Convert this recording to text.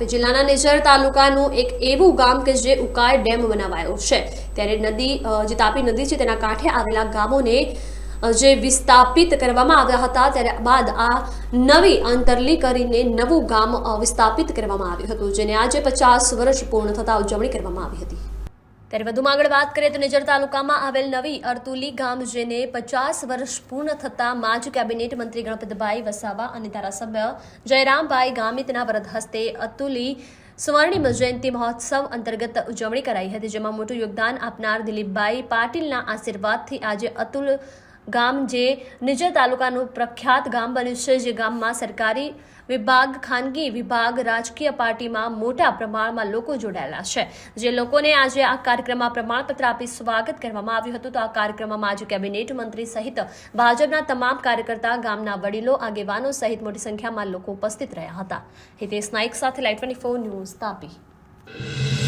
તાપી જિલ્લાના નિઝર તાલુકાનું એક એવું ગામ કે જે ઉકાઈ ડેમ બનાવાયો છે. ત્યારે નદી જે તાપી નદી છે તેના કાંઠે આવેલા ગામોને જે વિસ્થાપિત કરવામાં આવ્યા હતા ત્યારે બાદ આ નવી અંતરલી કરીને નવું ગામ વિસ્થાપિત કરવામાં આવ્યું હતું, જેને આજે પચાસ વર્ષ પૂર્ણ થતા ઉજવણી કરવામાં આવી હતી. ત્યારે વધુમાં આગળ વાત કરીએ તો નિઝર તાલુકામાં આવેલ નવી અરતુલી ગામ જેને પચાસ વર્ષ પૂર્ણ થતા માજ કેબિનેટ મંત્રી ગણપતભાઈ વસાવા અને ધારાસભ્ય જયરામભાઈ ગામિતના વરદ હસ્તે અતુલી સ્વર્ણિમ જયંતિ મહોત્સવ અંતર્ગત ઉજવણી કરાઈ હતી, જેમાં મોટું યોગદાન આપનાર દિલીપભાઈ પાટીલના આશીર્વાદથી આજે અતુલ ગામ જે નિજર તાલુકાનું પ્રખ્યાત ગામ બન્યું છે, જે ગામમાં સરકારી વિભાગ, ખાનગી વિભાગ, રાજકીય પાર્ટીમાં મોટા પ્રમાણમાં લોકો જોડાયેલા છે. જે લોકોને આજે આ કાર્યક્રમમાં પ્રમાણપત્ર આપી સ્વાગત કરવામાં આવ્યું હતું. તો આ કાર્યક્રમમાં આજે કેબિનેટ મંત્રી સહિત ભાજપના તમામ કાર્યકર્તા, ગામના વડીલો, આગેવાનો સહિત મોટી સંખ્યામાં લોકો ઉપસ્થિત રહ્યા હતા. હિતેશ નાઇક સાથે લાઈટ ટ્વેન્ટી ન્યૂઝ તાપી.